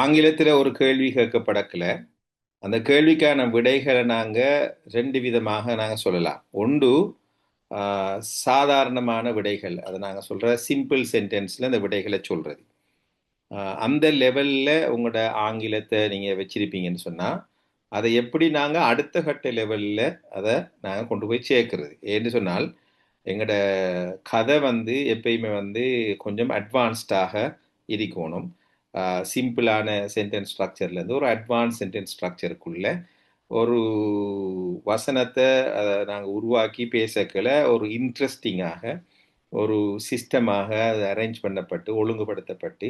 ஆங்கிலத்தில் ஒரு கேள்வி கேட்கப்படக்கல. அந்த கேள்விக்கான விடைகளை நாங்கள் ரெண்டு விதமாக நாங்கள் சொல்லலாம். ஒன்று சாதாரணமான விடைகள். அதை நாங்கள் சொல்கிற சிம்பிள் சென்டென்ஸில் அந்த விடைகளை சொல்கிறது அந்த லெவலில் உங்களோட ஆங்கிலத்தை நீங்கள் வச்சிருப்பீங்கன்னு சொன்னால் அதை எப்படி நாங்கள் அடுத்த கட்ட லெவலில் அதை நாங்கள் கொண்டு போய் சேர்க்கறது? ஏன்னு சொன்னால் எங்களோட கதை வந்து எப்பயுமே வந்து கொஞ்சம் அட்வான்ஸ்டாக இருக்கணும். சிம்பிளான சென்டென்ஸ் ஸ்ட்ரக்சர்லேருந்து ஒரு அட்வான்ஸ் சென்டென்ஸ் ஸ்ட்ரக்சருக்குள்ள ஒரு வசனத்தை அதை நாங்கள் உருவாக்கி பேசக்கல ஒரு இன்ட்ரெஸ்டிங்காக ஒரு சிஸ்டமாக அது அரேஞ்ச் பண்ணப்பட்டு ஒழுங்குபடுத்தப்பட்டு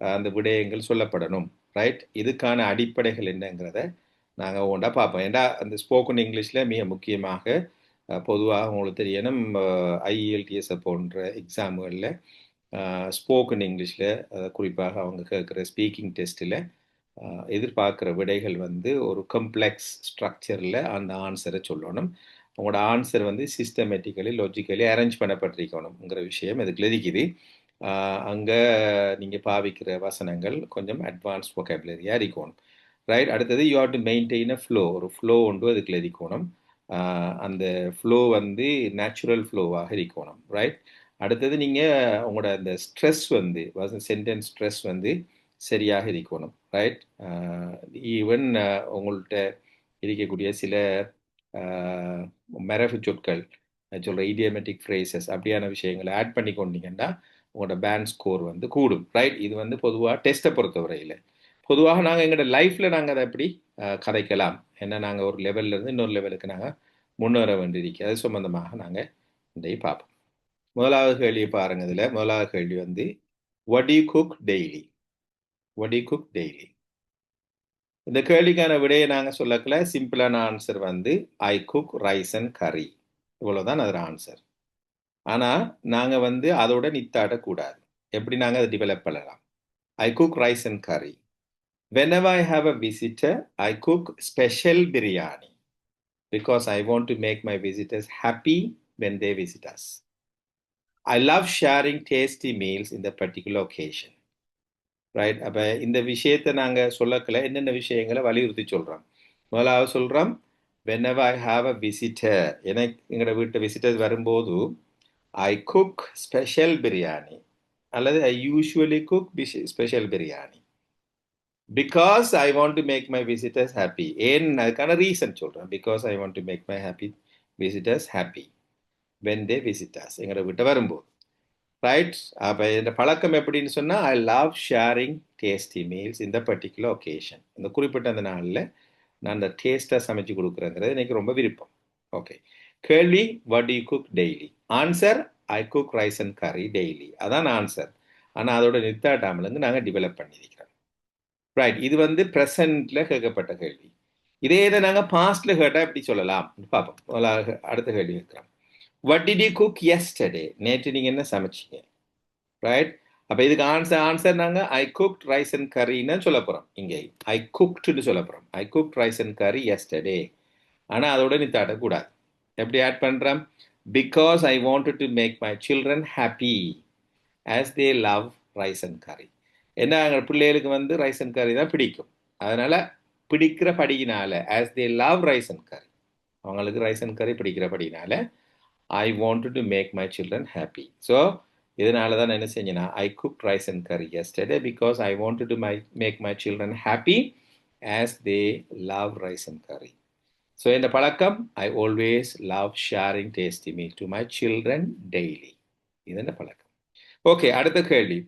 அந்த விடயங்கள் சொல்லப்படணும். ரைட்? இதுக்கான அடிப்படைகள் என்னங்கிறத நாங்கள் ஒன்றா பார்ப்போம். ஏண்டா அந்த ஸ்போக்கன் இங்கிலீஷில் மிக முக்கியமாக பொதுவாக உங்களுக்கு தெரியணும் ஐஇஎல்டிஎஸ் போன்ற எக்ஸாம்களில் ஸ்போக்கன் இங்கிலீஷில் குறிப்பாக அவங்க கேட்குற ஸ்பீக்கிங் டெஸ்ட்டில் எதிர்பார்க்குற விடைகள் வந்து ஒரு கம்ப்ளெக்ஸ் ஸ்ட்ரக்சரில் அந்த ஆன்சரை சொல்லணும். உங்களோட ஆன்சர் வந்து சிஸ்டமேட்டிக்கலி லாஜிக்கலி அரேஞ்ச் பண்ணப்பட்டிருக்கணுங்கிற விஷயம் இதுக்கு இருக்குது அங்கே நீங்கள் பாவிக்கிற வசனங்கள் கொஞ்சம் அட்வான்ஸ் ஒகேபுலரியாக இருக்கணும். ரைட் அடுத்தது you have to maintain a flow ஒரு ஃப்ளோ ஒன்று அதுக்குள்ள இருக்கணும் அந்த ஃப்ளோ வந்து நேச்சுரல் ஃப்ளோவாக இருக்கணும். ரைட் அடுத்தது நீங்கள் உங்களோட அந்த ஸ்ட்ரெஸ் வந்து சென்டென்ஸ் ஸ்ட்ரெஸ் வந்து சரியாக இருக்கணும் ரைட் ஈவன் உங்கள்கிட்ட இருக்கக்கூடிய சில மெரஃபு மரபு சொற்கள் சொல்கிற இடியமெட்டிக் ஃப்ரேசஸ் அப்படியான விஷயங்களை ஆட் பண்ணி கொண்டீங்கன்னா உங்களோட பேண்ட் ஸ்கோர் வந்து கூடும் ரைட் இது வந்து பொதுவாக டெஸ்ட்டை பொறுத்தவரையில். பொதுவாக நாங்கள் எங்களோட லைஃப்பில் நாங்கள் அதை எப்படி கதைக்கலாம். ஏன்னா நாங்கள் ஒரு லெவல்ல இருந்து இன்னொரு லெவலுக்கு நாங்கள் முன்னேற வேண்டியிருக்கு. அது சம்மந்தமாக நாங்கள் இன்றைய பார்ப்போம். முதலாவது கேள்வியை பாருங்க இதில். முதலாவது கேள்வி வந்து what I cook daily what I cook daily இந்த கேள்விக்கான விடையை நாங்கள் சொல்லக்கல. சிம்பிளான ஆன்சர் வந்து ஐ குக் ரைஸ் அண்ட் கறி இவ்வளோதான் அதோட ஆன்சர் ஆனால் நாங்கள் வந்து அதோட நித்தாடக்கூடாது எப்படி நாங்கள் அதை டெவலப் பண்ணலாம்? I cook rice and curry whenever I have a visitor, I cook special biryani. Because I want to make my visitors happy when they visit us. I love sharing tasty meals in the particular occasion. Right அப்போ இந்த விஷயத்தை நாங்கள் சொல்லக்கல. என்னென்ன விஷயங்களை வலியுறுத்தி சொல்கிறோம் முதலாவது சொல்கிறோம் whenever I have a visitor எனக்கு எங்களோட வீட்டு விசிட்டர்ஸ் வரும்போது ஐ குக் ஸ்பெஷல் பிரியாணி அல்லது I usually cook special biryani because I want to make my visitors happy ஏன்? அதுக்கான ரீசன் சொல்கிறேன் because I want to make my happy visitors happy when they visitors எங்களோட வீட்டை வரும்போது. ரைட் அப்போ இந்த பழக்கம் எப்படின்னு சொன்னால் I love sharing tasty meals இந்த பர்டிகுலர் ஒகேஷன் இந்த குறிப்பிட்ட அந்த நாளில் நான் அந்த டேஸ்ட்டாக சமைச்சு கொடுக்குறேங்கிறது எனக்கு ரொம்ப விருப்பம். ஓகே கேள்வி what you cook daily answer I cook rice and curry daily அதான் ஆன்சர் ஆனால் அதோட நித்தாட்டாமலேருந்து நாங்கள் டெவலப் பண்ணியிருக்கிறோம். ரைட் இது வந்து ப்ரெசண்ட்டில் கேட்கப்பட்ட கேள்வி. இதே இதை நாங்கள் பாஸ்டில் கேட்டால் எப்படி சொல்லலாம்? பார்ப்போம். அடுத்த கேள்வி இருக்கிறோம் what did you cook yesterday நேற்று நீங்கள் என்ன சமைச்சிங்க? ரைட் அப்போ இதுக்கு ஆன்சர் ஆன்சர் நாங்கள் ஐ குக் ரைஸ் அண்ட் கறின்னு சொல்ல போகிறோம் இங்கே ஐ குக்டுன்னு சொல்ல போகிறோம் I cook rice and curry yesterday ஆனால் அதோட நீ தடக்கூடாது. எப்படி ஆட் பண்ணுறேன் because I want to make my children happy as they love rice and curry ஏன்னா எங்கள் பிள்ளைகளுக்கு வந்து ரைஸ் அண்ட் கறி தான் பிடிக்கும். அதனால் பிடிக்கிற படியினால as they love rice and curry அவங்களுக்கு ரைஸ் அண்ட் கறி பிடிக்கிற படியினால I want to make my children happy so இதனால தான் நான் என்ன செஞ்சேன்னா I cook rice and curry yesterday because I want to my make my children happy as they love rice and curry so இந்த பழக்கம் I always love sharing tasty meal to my children daily இது என்ன பழக்கம். Okay அடுத்த கேள்வி.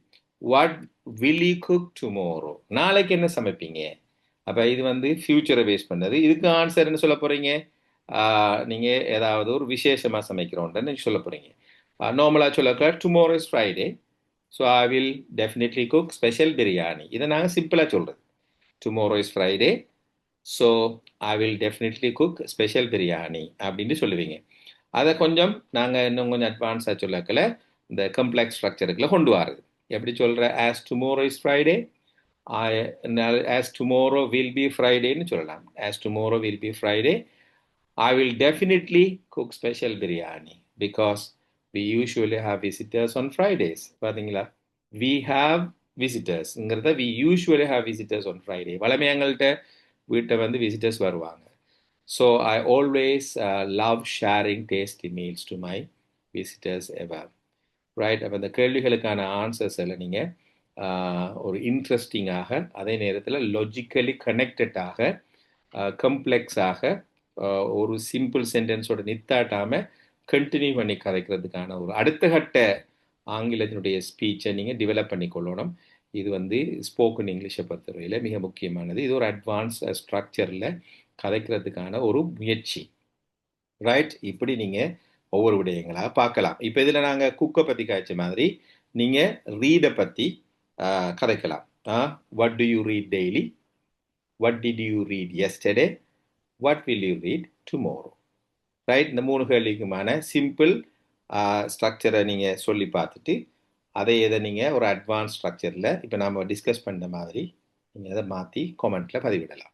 What will you cook tomorrow நாளைக்கு என்ன சமைப்பீங்க? அப்போ இது வந்து ஃப்யூச்சரை பேஸ் பண்ணது. இதுக்கு ஆன்சர் என்ன சொல்ல போகிறீங்க நீங்கள் ஏதாவது ஒரு விசேஷமாக சமைக்கிறோன்றன்னு சொல்ல போகிறீங்க நார்மலாக சொல்லக்க tomorrow is Friday so I will definitely cook special biryani இதை நாங்கள் சிம்பிளாக சொல்கிறது tomorrow is Friday so I will definitely cook special biryani அப்படின்னு சொல்லுவீங்க. அதை கொஞ்சம் நாங்கள் இன்னும் கொஞ்சம் அட்வான்ஸாக சொல்லக்கில் இந்த கம்ப்ளெக்ஸ் ஸ்ட்ரக்சருக்குள்ள கொண்டு வரது. எப்படி சொல்கிற as tomorrow is Friday as tomorrow will be ஃப்ரைடேன்னு சொல்லலாம். As tomorrow will be Friday I will definitely cook special biryani because we usually have visitors on Fridays. பார்த்தீங்களா we have விசிட்டர்ஸ்ங்கிறத we usually have visitors on Friday வளமே எங்கள்கிட்ட வீட்டை வந்து visitors வருவாங்க. So I always love sharing tasty meals to my visitors ever right அப்போ இந்த கேள்விகளுக்கான answers எல்லாம் நீங்கள் uh, ஒரு இன்ட்ரெஸ்டிங்காக அதே நேரத்தில் லொஜிக்கலி கனெக்டடாக கம்ப்ளெக்ஸாக ஒரு சிம்பிள் சென்டென்ஸோட நித்தாட்டாமல் கண்டினியூ பண்ணி கதைக்கிறதுக்கான ஒரு அடுத்த கட்ட ஆங்கிலத்தினுடைய ஸ்பீச்சை நீங்கள் டெவலப் பண்ணி கொள்ளணும். இது வந்து ஸ்போக்கன் இங்கிலீஷை பொறுத்தவரையில் மிக முக்கியமானது. இது ஒரு அட்வான்ஸ் ஸ்ட்ரக்சரில் கதைக்கிறதுக்கான ஒரு முயற்சி. ரைட் இப்படி நீங்கள் ஒவ்வொரு விடயங்களாக பார்க்கலாம். இப்போ இதில் நாங்கள் குக்கை பற்றி காய்ச்ச மாதிரி நீங்கள் ரீடை பற்றி கதைக்கலாம். What do you read daily what did you read yesterday what will you read tomorrow right இந்த மூணு கேள்விக்குமான சிம்பிள் ஸ்ட்ரக்சரை நீங்கள் சொல்லி பார்த்துட்டு அதை எதை நீங்கள் ஒரு அட்வான்ஸ் ஸ்ட்ரக்சரில் இப்போ நாம் டிஸ்கஸ் பண்ண மாதிரி நீங்கள் அதை மாற்றி கமெண்ட்டில் பதிவிடலாம்.